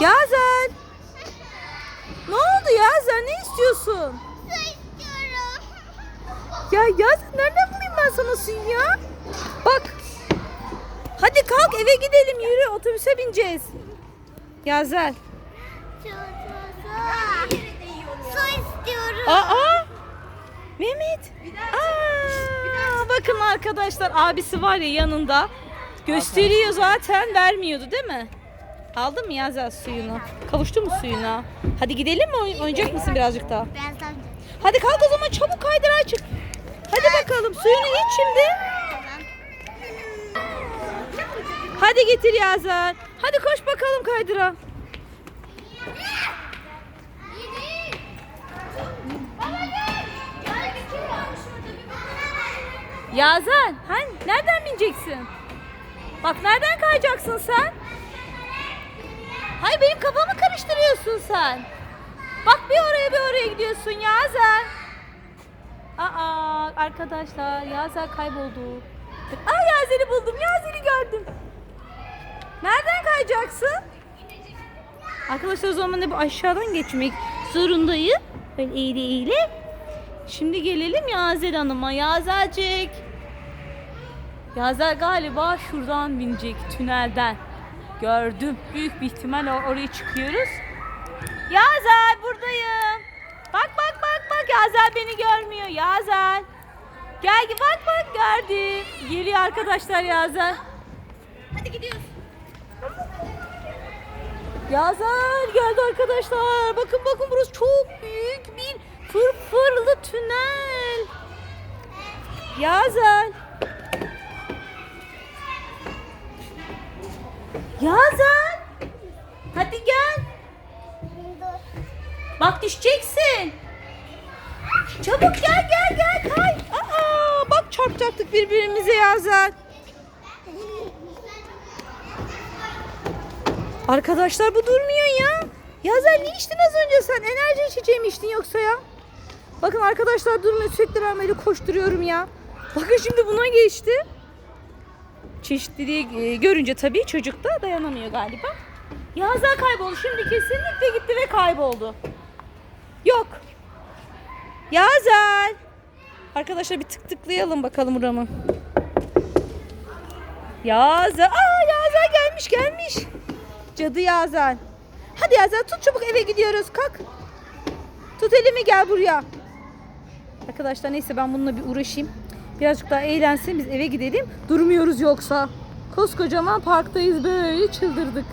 Yazel. Ne oldu Yazel? Ne istiyorsun? Su istiyorum. Ya Yazel nereden bulayım ben sana suyu ya? Bak. Hadi kalk eve gidelim yürü otobüse bineceğiz. Yazel. Su, istiyorum. Aa! Mehmet. Aa, bakın arkadaşlar abisi var ya yanında. Gösteriyor zaten vermiyordu değil mi? Aldın mı Yazel suyunu? Kavuştu mu suyuna? Hadi gidelim mi? Oy- Oynayacak mısın birazcık daha? Birazdan. Hadi kalk o zaman çabuk kaydırağa çık. Hadi bakalım suyunu iç şimdi. Hadi getir Yazel. Hadi koş bakalım kaydıra. Yazel, hani nereden bineceksin? Bak nereden kayacaksın sen? Hayır benim kafamı karıştırıyorsun sen. Bak bir oraya bir oraya gidiyorsun Yazel. Aa arkadaşlar Yazel kayboldu. Aa Yazel'i buldum. Yazel'i gördüm. Nereden kayacaksın? Arkadaşlar o zaman da bu aşağıdan geçmek zorundayım. Böyle eğile eğile. Şimdi gelelim Yazel Hanım'a. Yazelcik. Yazel galiba şuradan binecek tünelden. Gördüm. Büyük bir ihtimal oraya çıkıyoruz. Yazel buradayım. Bak bak bak bak Yazel beni görmüyor. Yazel. Gel bak bak gördü. Geliyor arkadaşlar Yazel. Hadi gidiyoruz. Yazel geldi arkadaşlar. Bakın bakın burası çok büyük bir fırfırlı tünel. Yazel. Yazel. Hadi gel. Bak düşeceksin. Çabuk gel gel gel kay. Aa, bak çarpacaktık birbirimize Yazel. Arkadaşlar bu durmuyor ya. Yazel ne içtin az önce sen? Enerji içeceği mi içtin yoksa ya? Bakın arkadaşlar durmuyor sürekli ben böyle koşturuyorum ya. Bakın şimdi buna geçti. Çeşitliliği e, görünce tabii çocuk da dayanamıyor galiba. Yazel kayboldu. Şimdi kesinlikle gitti ve kayboldu. Yok. Yazel. Arkadaşlar bir tık tıklayalım bakalım buramı. Yazel. Aa Yazel gelmiş gelmiş. Cadı Yazel. Hadi Yazel tut çabuk eve gidiyoruz. Kalk. Tut elimi gel buraya. Arkadaşlar neyse ben bununla bir uğraşayım. Birazcık daha eğlensin biz eve gidelim. Durmuyoruz yoksa. Koskocaman parktayız böyle çıldırdık.